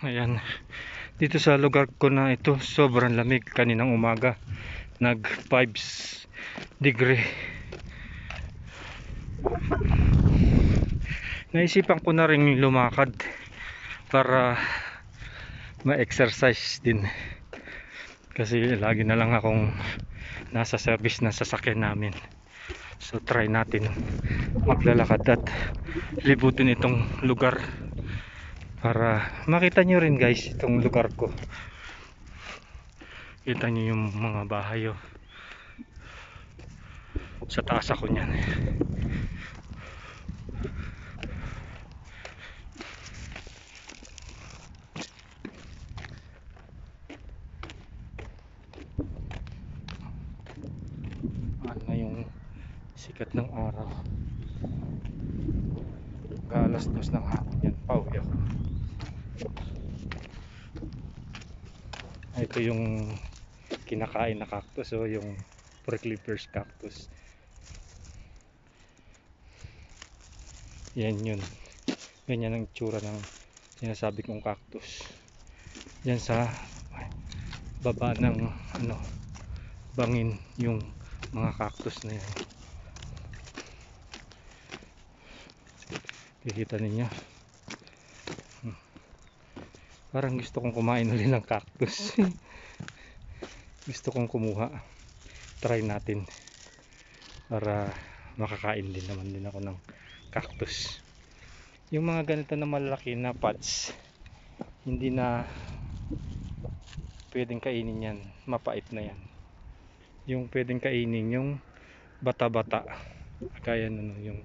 Ayan. Dito sa lugar ko na ito, sobrang lamig kaninang umaga. Nag 5 degree. Naisipan ko na rin lumakad para ma-exercise din. Kasi lagi na lang akong nasa service na sasakyan namin. So try natin maglalakad at libutin itong lugar para makita nyo rin guys itong lugar ko. Kita nyo yung mga bahay oh. Sa taas ako niyan. Ano yung sikat ng araw. Galas dos ng hapon yan. Pauwi ako. Ito yung kinakain na cactus o yung prickly pears cactus. Yan yun. Ganyan ang tsura ng sinasabi kong cactus. Yan sa baba ng ano bangin yung mga cactus na yan. Kikita ninyo. Parang gusto kong kumain ulit ng cactus. gusto kong kumuha. Try natin. Para makakain din naman din ako ng cactus. Yung mga ganito na malaki na pots, hindi na pwedeng kainin yan. Mapait na yan. Yung pwedeng kainin yung bata-bata. Kaya ano yung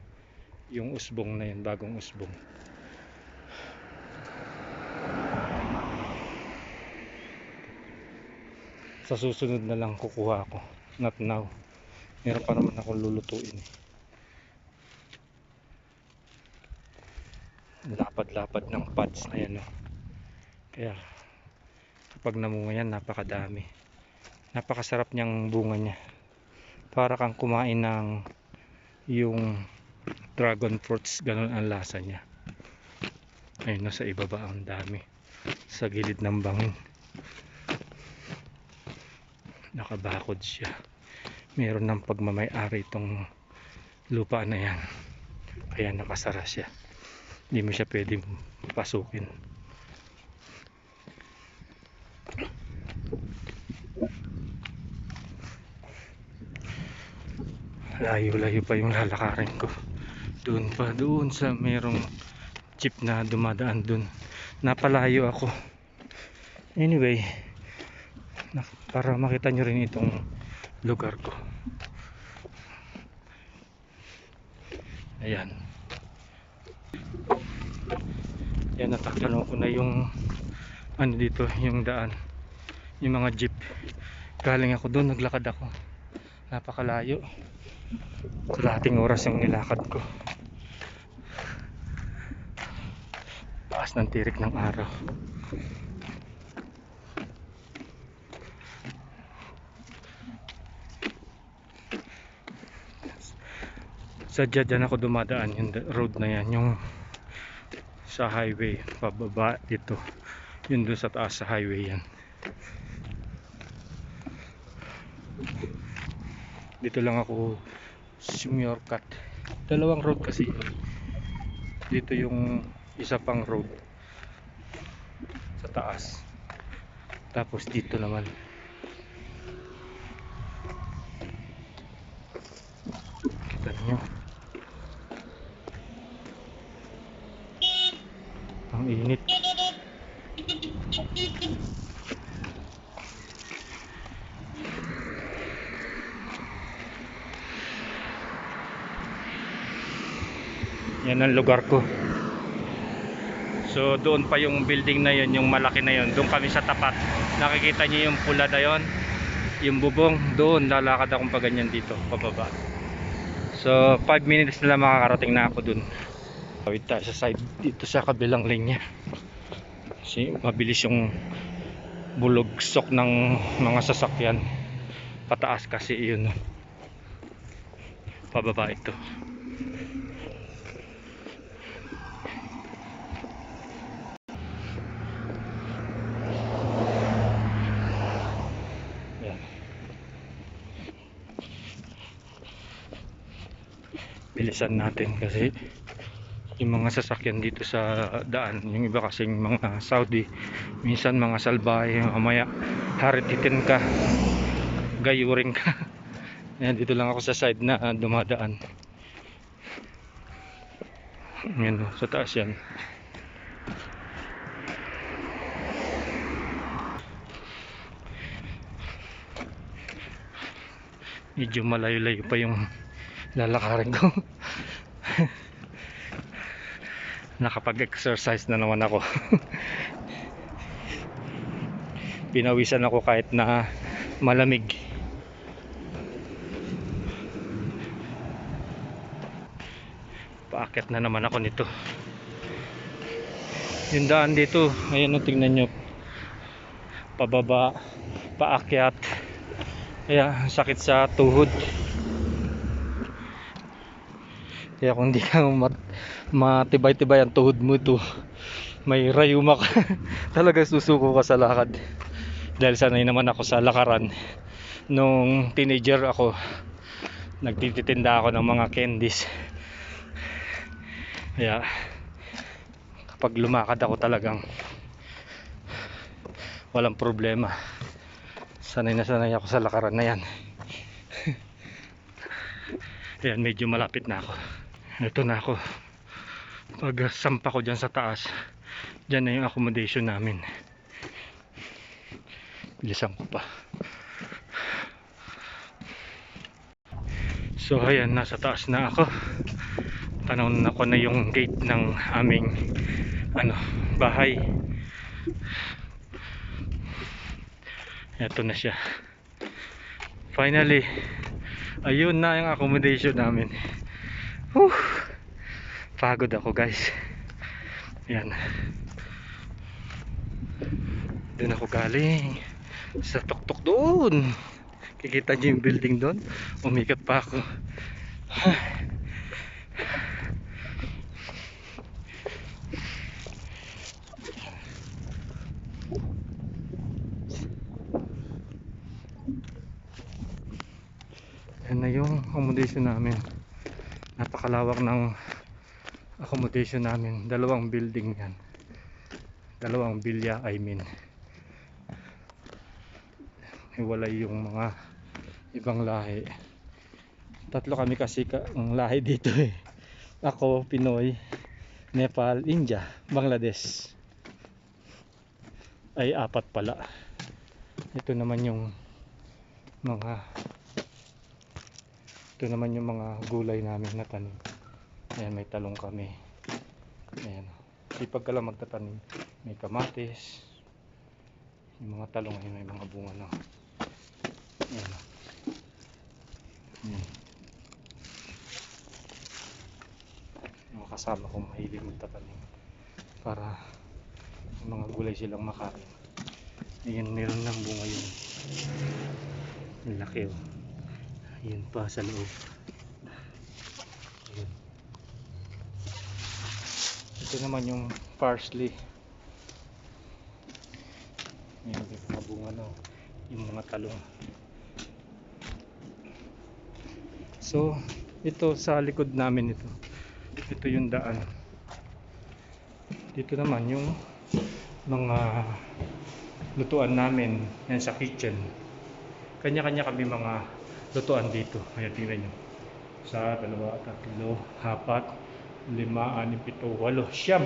yung usbong na yan, bagong usbong. Sa susunod na lang kukuha ako. Not now. Meron pa naman akong lulutuin. eh. Lapad-lapad ng pads na yan. Oh. Kaya kapag namunga yan, napakadami. Napakasarap niyang bunga niya. Para kang kumain ng yung dragon fruits, ganun ang lasa niya. Ayun, nasa ibaba ang dami. Sa gilid ng bangin. Nakabakod siya. Meron ng pagmamay-ari itong lupa na yan. Kaya nakasara siya. Hindi mo siya pwedeng pasukin. Layo-layo pa yung lalakarin ko. Doon pa, doon sa merong jeep na dumadaan doon. Napalayo ako. Anyway, para makita nyo rin itong lugar ko. Ayan. Yan, natakalo ko na yung ano dito, yung daan. Yung mga jeep. Galing ako doon, naglakad ako. Napakalayo. Kalating oras yung nilakad ko. Taas ng tirik ng araw. Sadya dyan ako dumadaan yung road na yan. Yung sa highway. Pababa dito. Yun doon sa taas sa highway yan. Dito lang ako shortcut. Dalawang road kasi. Dito yung isa pang road sa taas. Tapos dito naman. Kita niyo. Ang init. Yan ang lugar ko. So doon pa yung building na yun, yung malaki na yun. Doon kami sa tapat. Nakikita niyo yung pula na yun. Yung bubong, doon lalakad akong pa ganyan dito, pababa. So 5 minutes na lang makakarating na ako doon. Tawid tayo sa side dito sa kabilang linya. Kasi mabilis yung bulugsok ng mga sasakyan. Pataas kasi yun. Pababa ito. bilisan natin kasi yung mga sasakyan dito sa daan. Yung iba kasing mga Saudi minsan mga salbahe mamaya harititin ka gayuring ka. Ayan, dito lang ako sa side na ah, dumadaan. Ayan, oh, sa taas yan. Medyo malayo-layo pa yung lalakarin ko nakapag-exercise na naman ako. Pinawisan ako kahit na malamig. Paakyat na naman ako nito. Yung daan dito ayan o tingnan nyo. Pababa paakyat. Kaya sakit sa tuhod. Kaya kung hindi ka mat matibay-tibay ang tuhod mo ito. May rayuma ka talaga susuko ka sa lakad. Dahil sanay naman ako sa lakaran. Nung teenager ako nagtititinda ako ng mga candies. Kaya kapag lumakad ako talagang walang problema. Sanay na sanay ako sa lakaran na yan. Ayan medyo malapit na ako. Ito na ako pag sampa ko dyan sa taas dyan na yung accommodation namin. Bilisan ko pa. So ayan nasa taas na ako. Tanaw na ko na yung gate ng aming ano bahay. Eto na siya. Finally ayun na yung accommodation namin. Pagod ako guys. Yan doon ako galing. Sa tuktok doon. Kikita niyo yung building doon. Umikot pa ako. Yan na yung accommodation namin. Napakalawak ng accommodation namin. Dalawang building yan. Dalawang bilya I mean. Hiwalay yung mga ibang lahi. Tatlo kami kasi ka, ang lahi dito eh. Ako Pinoy Nepal India Bangladesh. Ay apat pala. Ito naman yung mga ito naman yung mga gulay namin na tanim ayan may talong kami. Ayan. Sipag ka lang magtatanim. May kamatis. Yung mga talong ayun may mga bunga na. Ayan. Ayan. Mga kasama kong mahilig magtatanim para yung mga gulay silang makain. Ayan meron ng bunga yun. Ang laki oh. Ayan pa sa loob. Ito naman yung parsley. Ayan, may mga bunga na. Yung mga talong. So, ito sa likod namin ito. Ito yung daan. Dito naman yung mga lutuan namin yan sa kitchen. Kanya-kanya kami mga lutuan dito. Ayan, tingnan nyo. Sa dalawa, tatlo, apat, lima, anim, pito, walo, siyam.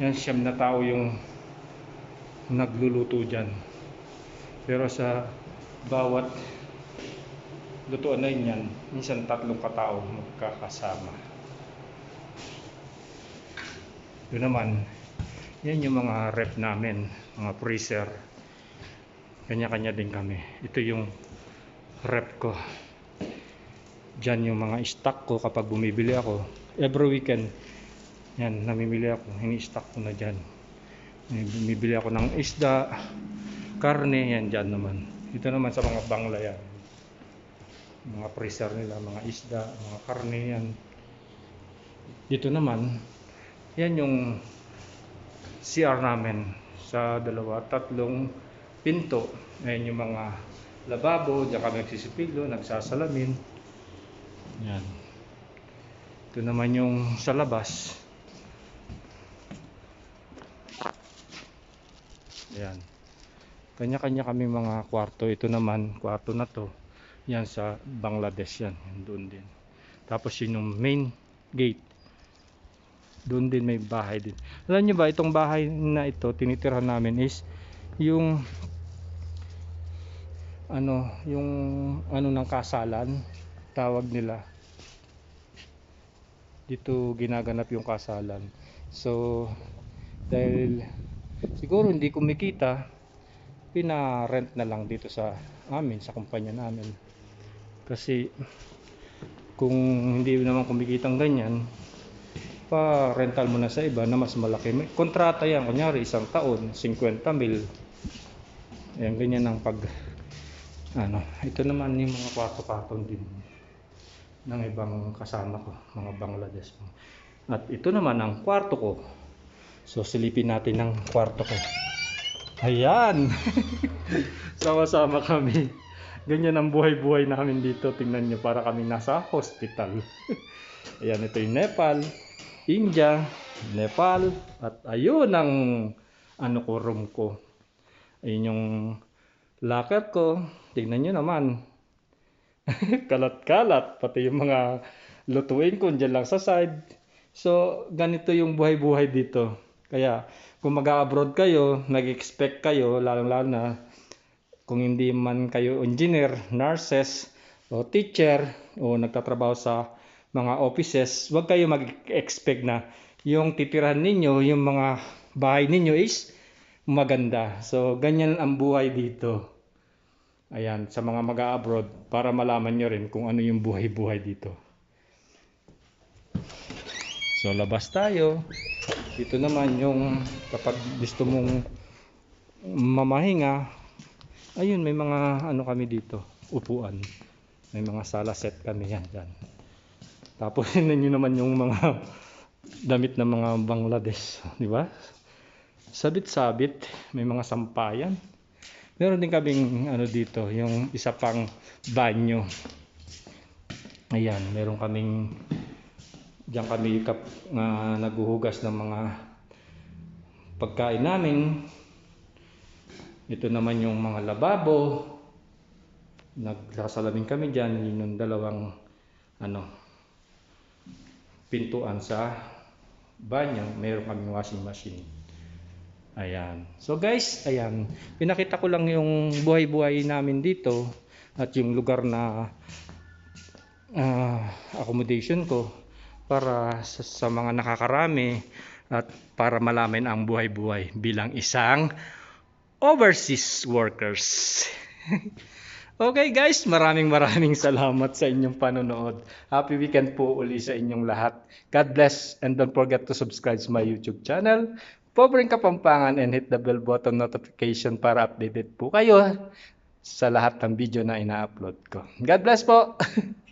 Yan, siyam na tao yung nagluluto dyan. Pero sa bawat lutuan na yan, minsan tatlong katao magkakasama. Yun naman, yan yung mga rep namin, mga freezer. Kanya-kanya din kami. Ito yung rep ko. Diyan yung mga stock ko kapag bumibili ako. Every weekend, yan, namimili ako. Ini-stock ko na dyan. Bumibili ako ng isda, karne, yan dyan naman. Ito naman sa mga bangla yan. Mga freezer nila, mga isda, mga karne yan. Dito naman, yan yung CR namin sa dalawa, tatlong pinto. Ayan yung mga lababo, diyan kami nagsisipilo, nagsasalamin. Yan. Ito naman yung sa labas. Ayan. Kanya-kanya kami mga kwarto. Ito naman, kwarto na to. Yan sa Bangladesh yan. Doon din. Tapos yun yung main gate. Doon din may bahay din. Alam nyo ba, itong bahay na ito, tinitirhan namin is yung ano, yung ano ng kasalan, tawag nila. Dito ginaganap yung kasalan. So, dahil siguro hindi kumikita, pina-rent na lang dito sa amin, sa kumpanya namin. Kasi kung hindi naman kumikita ng ganyan, pa rental mo na sa iba na mas malaki. May kontrata yan, kunyari isang taon, 50 mil. Ayan, ganyan ang pag ano, ito naman yung mga kwarto-kwarto din ng ibang kasama ko, mga Bangladesh. At ito naman ang kwarto ko. So silipin natin ang kwarto ko. Ayan! Sama-sama kami. Ganyan ang buhay-buhay namin dito. Tingnan nyo, para kami nasa hospital. Ayan, ito yung Nepal, India, Nepal, at ayun ang ano ko, room ko. Ayun yung locker ko. Tingnan nyo naman. Kalat-kalat. Pati yung mga lutuin ko dyan lang sa side. So, ganito yung buhay-buhay dito. Kaya, kung mag-abroad kayo, nag-expect kayo, lalong-lalo na kung hindi man kayo engineer, nurses, o teacher, o nagtatrabaho sa mga offices, huwag kayo mag-expect na yung titirahan ninyo, yung mga bahay ninyo is maganda. So, ganyan ang buhay dito. Ayan, sa mga mag-abroad, para malaman nyo rin kung ano yung buhay-buhay dito. So, labas tayo. Dito naman yung kapag gusto mong mamahinga, ayun, may mga ano kami dito, upuan. May mga sala set kami yan dyan. Tapos yun naman yung mga damit ng mga Bangladesh, di ba? Sabit-sabit, may mga sampayan. Meron din kaming ano dito, yung isa pang banyo. Ayan, meron kaming diyan kami kap, nga naguhugas ng mga pagkain namin. Ito naman yung mga lababo. Nagkasalamin kami diyan, yun yung dalawang ano pintuan sa banyo, meron kaming washing machine. Ayan. So guys, ayan. Pinakita ko lang yung buhay-buhay namin dito at yung lugar na ah, accommodation ko para sa, sa mga nakakarami at para malaman ang buhay-buhay bilang isang overseas workers. okay guys, maraming maraming salamat sa inyong panonood. Happy weekend po uli sa inyong lahat. God bless and don't forget to subscribe to my YouTube channel. Pobreng Kapampangan and hit the bell button notification para updated po kayo sa lahat ng video na ina-upload ko. God bless po!